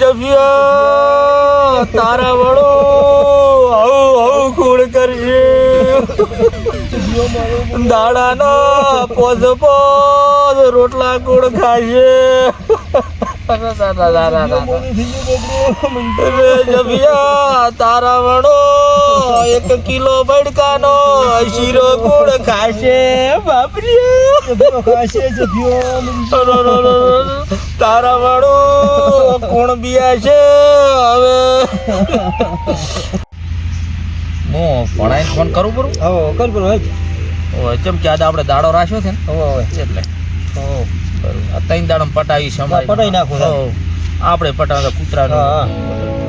જફિયા તારા વડો આવું આવું કુળ કરશે દાડાના પોઝ પોઝ રોટલા કુળ ખાશે? તારા વડો એક કિલો બડકાનો શીરો કુળ ખાશે તારા વાળું કોણ બિયા છે હવે? હું ભણાઈને ફોન કરું બરું? ઓય ચમ કે આજે આપણે દાડો રાખ્યો છે ને? એટલે. બરું આ ત્રણ દાડમ પટાવી સમાય પટાવી નાખો, આપણે પટાવે કૂતરાનો. હા,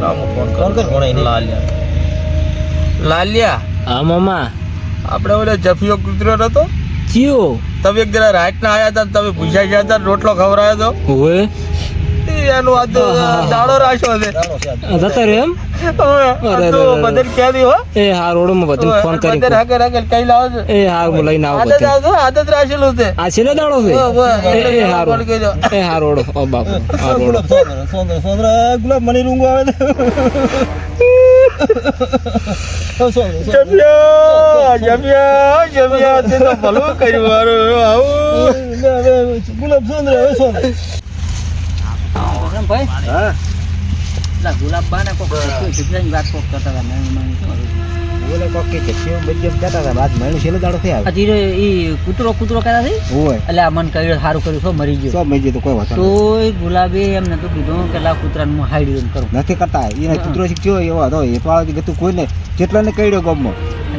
લાંબો ફોન ફોન કર, લાલ્યા લાલિયા. લાલિયા. હા મામા. આપણે ઓલે જફિયો કૂતરો નતો? ચિયો તમે એક જરા રાત ના આયા હતા તમે પૂછ્યા ગયા હતા રોટલો ખવડાવ્યો હોય હતો? એ એનો આ તો દાડો રાખ્યો છે. જતા રે એમ? હવે આ અરે, તો અરે, અરે. બદલ ક્યાં દી એ હા રોડમાં બધું ફોન કરી બદલ હાકર હાકર કઈ લાવો છો? એ હા હું લઈને આવું આદત બધું આદત રાખેલું છે. આ છેલ્લો દાડો છે? હો, હો, એ એટલે એ તમે હારો ફોન કર્યો. એ હા રોડો. ઓ બાપુ હા રોડો. ગુલાબ મને રૂંગો આવે જમ્યા જમ્યા જમ્યા તે તો ભલું કર્યું મારું આવું. ગુલાબ સોંદર હવે સોંદર. બોલે કોક કે કેવું બજ્જત જતા હતા બાદ મહિનો છેલ્લો દાડો થયા? હજી ઈ કૂતરો કૂતરો કર્યા છે હોય એટલે આ મન કર્યું સારું કર્યું છો મરી ગયો. સો ગયો તો કોઈ વાત તોય ગુલાબે એમને તો કીધું કે લા કૂતરાને હું હાઈડ દઉં કરું. નથી કરતા એને કૂતરો શીખ્યો એવો હતો એ તો ગતું કોઈને જેટલાને કઈડ્યો ગમો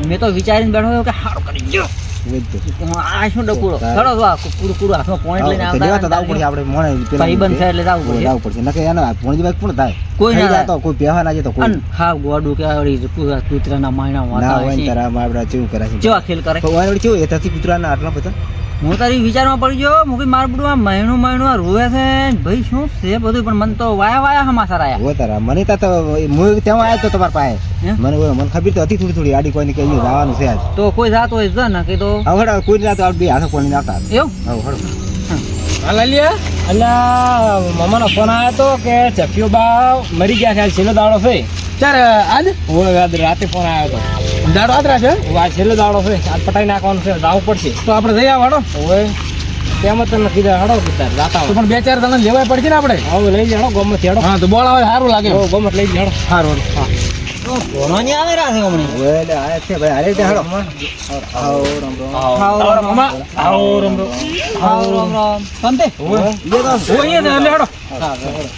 મેં તો વિચારીને બેઠો કે સારું કરી ગયો આ શું ડકુડો ચડો તો આ કુડું કુડું હાથમાં પોઈન્ટ લઈને આવતા દાવ પડશે આપણે મોણે ભાઈ બંધ થાય એટલે જવું પડે દાવ પડશે નકે એનો પોણી બાઈક પણ થાય કોઈ ના જાતો કોઈ પહેવા ના જતો કોઈ હા ગોડું કે આવડી કૂતરાના માયણા વાતા હોય તારા કરે છે કેવા? ખેલ એ આટલા બધા? હું તારી વિચારમાં પડી ગયો હું કઈ માર બધું આ મહિનું મહિનું રોવે છે. ને ભાઈ શું છે બધું? પણ મને તો વાયા વાયા હમાસાર આયા. હો તારા મને તા તો હું ત્યાં આવ્યો તો તમાર પાસે. હે? મને મને ખબર તો હતી થોડી થોડી આડી કોઈને કે અહીંયા જવાનું છે આજ. તો કોઈ જાત હોય જો ને કે તો હવે કોઈ ના તો આ બે હાથે કોણી નાખતા એવું? હવે હડો. લાલિયા અલ્યા મામાનો ફોન આવ્યો તો કે ચફિયો બા મરી ગયા છે છેલ્લો દાડો છે. ચાર આજ? હોય આજ રાતે ફોન આવ્યો હતો દાડો આદરા છે? આજ છેલ્લો દાડો છે. આજ પટાઈ નાખવાનો છે. જવું પડશે. તો આપણે જઈ આવવાનો હવે તેમ જ તમને કીધા હડો કીધા જાતા તો પણ બે ચાર જણા લેવાય પડશે ને આપણે? હવે લઈ જાડો ગમે હેડો. હા તો બોલ આવે સારું લાગે. ગમત લઈ જાડો સારું ભણવા નહીં આવે રાતે હમણાં. એટલે આયા છે ભાઈ હારે ત્યાં આવો રામ રામ. આવો મામા આવો રમ રમ. રામ રામ. રામ શાંતિ. ઓ અહીંયા ને એટલે હેડો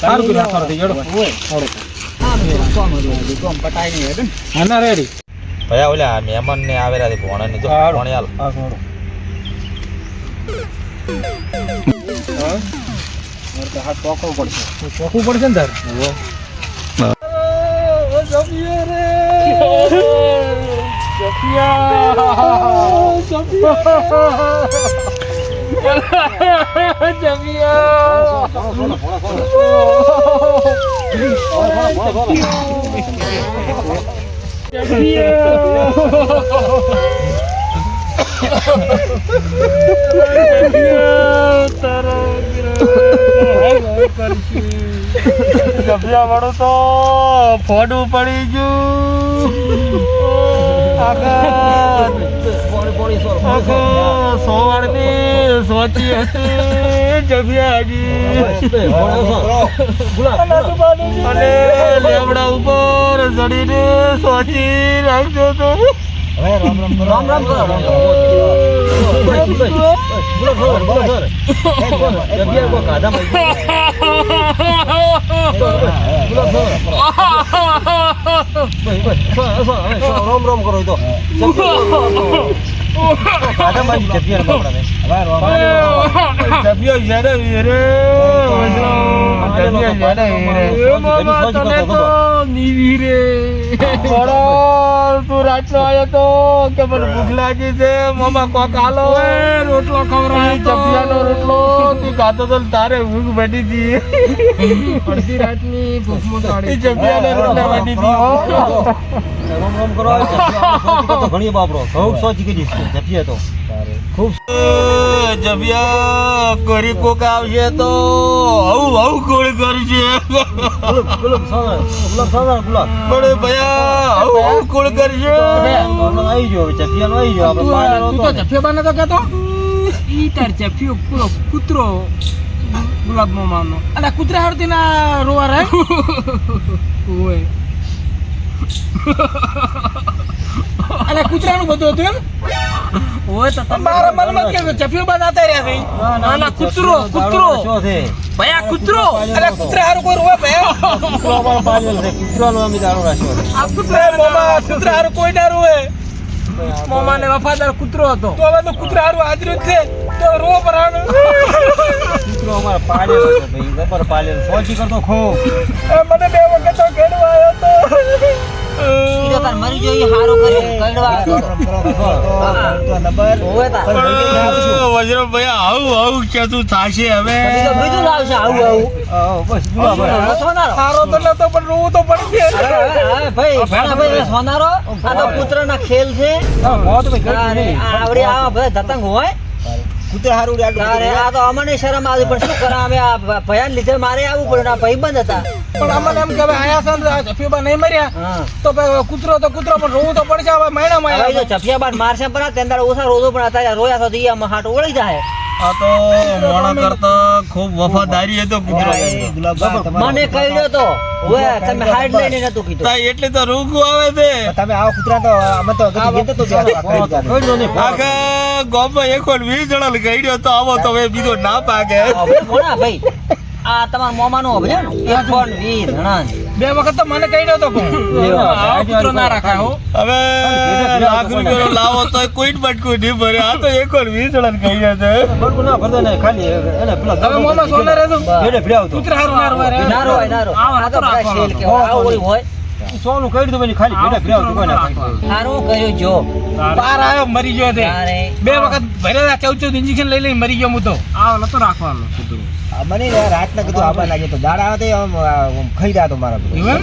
સારું કર્યું સારું થઈ હેડો કોમ પટાઈ નહીં હેડે ને. હા ના રેડી. ભયા ઓલા મહેમાન ને આવેલા છે ભોણા ને જો હારું. ભોણી હાલ. હા સારું. ચોખ્ખું પડશે. ને તાર? Sofia! Sofia! Sofia! Sofia! Sofia! ગભિયા વાળું તો ફોડું પડી ગયું. આખા આખા સોવાળની સોચી હતી જભિયાજી અને લેવડા ઉપર ચડીને સોચી રાખ્યો તો. રામ રામ રામ રામ. રામ રોમ કરો તો બાજુ જપિયા તો રાતનો આવ્યો તો કે મને ભૂખ લાગી છે મામા કોક આલો રોટલો ખવડાવ્યો તો. ચપિયાનો રોટલો તું ખાતો તો તારે ભૂખ બેઠી હતી અડધી રાતની ભૂખમાં આડી. ચપિયાનો રોટલો વધી હતી રોમ રોમ કરો ઘણી બાપરો ખૂબ સોચી કરી જપીએ તો. જબિયા કરી કોક આવશે તો આવું આવું કોણ કરશે? પણ ભયા આવું આવું કોણ કરશે? આવી ગયો જપિયાનો આવી ગયો આપણે પાડેલો તું તો જફિયો બાને તો કહેતો ઈ તાર જફિયો પૂરો કૂતરો ગુલાબ મામાનો અને કૂતરા હારતી ના રોવા રે ઓય. અને કૂતરાનું બધું હતું એમ? ઓય તો મારા મનમાં કે જફિયો બા જાતા રહ્યા છે? ના ના કૂતરો કૂતરો. શું છે? ભયા કૂતરો. અરે કૂતરા હારું કોઈ રોવે ભયા? કૂતરો પણ પાડેલો છે? કૂતરાનો અમે દાડો રાખ્યો આ કૂતરા મામા કૂતરા હારું કોઈ ના રોવે મામા ને વફાદાર કૂતરો હતો. તો હવે તો કૂતરા હારું હાજર છે. તો રો પરાણ કૂતરો અમારે પાડેલો છે ભાઈ. જબર પાડેલો સોચી કરતો ખૂબ મને બે વખત તો ઘેડવા આવ્યો તો. તાર મરી ગયો હારું કર્યું. આવું આવું થશે હવે? બીજું લાવશે આવું આવું. હવે સોનારો. સારો તો નતો પણ રોવું તો પડશે હવે, હવે, ભાઈ ઘણા ભાઈ સોનારો આ તો પુત્રના ખેલ છે. ભાઈ આ આવડે આવા બધા ધતંગ હોય. કૂતરા હારું આ તો અમને શરમ આવી પણ શું કરા અમે આ ભયાન લીધે મારે આવવું પડ્યું આ ભાઈબંધ હતા. પણ અમને એમ કે હવે આયા છે ને જફીબા નહીં મર્યા. તો કૂતરો તો કૂતરો પણ રોવું તો પડશે હવે મહિના હવે જો મહિના ચપિયા મારશે પણ તેના ઓછા રોજો પણ અત્યારે રોયા તો ઈ આમાં હાટ ઓળી જાય આ તો મોણા કરતા ખૂબ વફાદારી હતો કૂતરો. મને કહ્યું તો. ઓય તમે હાઈડ લઈને નતું કીધું. તા એટલે તો રોગું આવે છે. તમે આવો કૂતરા તો અમે તો તો આખા એક વીસ જણા ગઈડ્યો તો આવો તો બીજો ના પાકે. મોણા ભાઈ. આ તમારા મોમાનો હવે બે વખત તો મને કહી દો તો આવો ના રાખાય હો. હવે લાખ રૂપિયા લાવો તો કોઈ બટકું નહીં ભરે. આ તો એક વાર વીસ જણા કહી છે. બટકું ના ભરતો ને ખાલી એને પેલા તમે મોમા સોના રહેતો એને ભર્યા આવતો. કુતરા હારું નારો નારો ના રોય આવો આ તો નતો કે ઓળી હોય. સોનું દીધું ભાઈ ખાલી ભેડા ભર્યા આવતું કોઈ ના સારું કર્યું જો? બાર આવ્યો મરી ગયો તે. બે વખત ભરેલા ચૌદ ચૌદ ઇન્જેક્શન લઈ લઈ મરી ગયો હું તો. આવો નતો રાખવાનો મને રાતના કીધું આબા લાગે તો. દાડા આવે તો આમ, ખાઈ રહ્યા તો મારા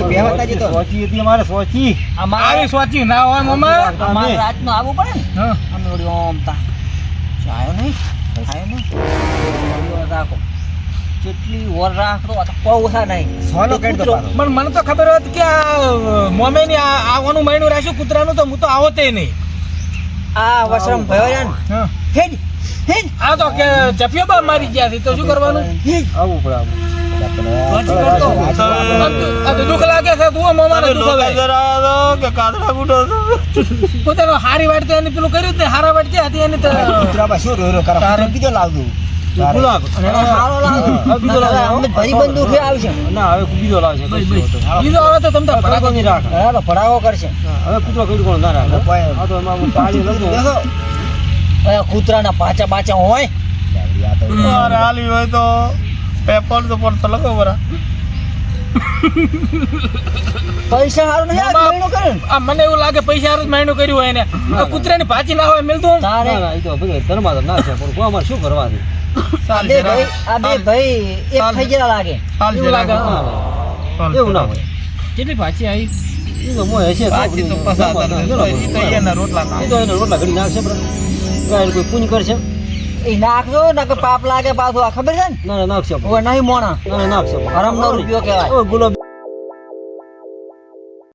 બેહતા જતો સોચી હતી અમારે સોચી. અમારે સ્વાચી ના હોય મમ્મા. અમારે રાતનું આવવું પડે ને. હા. અમે ઓડી ઓમ તા. આયો નહીં ઓળી રાખો. જેટલી ઓર રાખતો આ ઓછા નહીં. સોનો કાઢી દો પણ મને તો ખબર હતી કે આ મોમે ની આવવાનું મહિનું રાખ્યું કૂતરાનું તો હું તો આવો તે નહીં. આ વસરમ ભયો ને. હેડ. આ તો કે ચપિયો બા મારી ગયા છે તો શું કરવાનું? આવું પડે દુઃખ લાગે છે તું મોમાને દુઃખ આવે કે પોતાનો હારી વાટ તો એને પેલું કર્યું હારા વાટ હતી એને તો? કરે? કીધો લાવજો. હા, હા કરશે. હવે કૂતરો કઈ કોણ ના રાખે. કૂતરાના પાછા પાછા હોય? હાલી હોય તો પેપર તો પડતો લખો બરા. પૈસા નહીં આ મને એવું લાગે પૈસા હારું જ મહિનો કર્યું હોય એને. આ કૂતરાની ભાજી ના હોય મિલતું તારે ના, ના, એ તો બધું ધર્મા તો ના છે પણ કોઈ અમારે શું કરવાનું છે? આ બે ભાઈ આ બે ભાઈ એક થઈ ગયેલા લાગે. એવું લાગે. એવું ના હોય. કેટલી ભાજી આવી? એ તો મોય હશે પાછી તો બધું પસાર ધર્મા થશે. ધર્મા ઈ તો એના રોટલા એ તો એને રોટલા ઘડી નાખશે બરાબર. કાંઈ કોઈ પૂન કરશે? એ નાખજો નકર પાપ લાગે પાછું આ ખબર છે ને? ના ના નાખશે. નહીં મોણા. ના ના નાખશે. રૂપિયો કહેવાય. ગુલાબ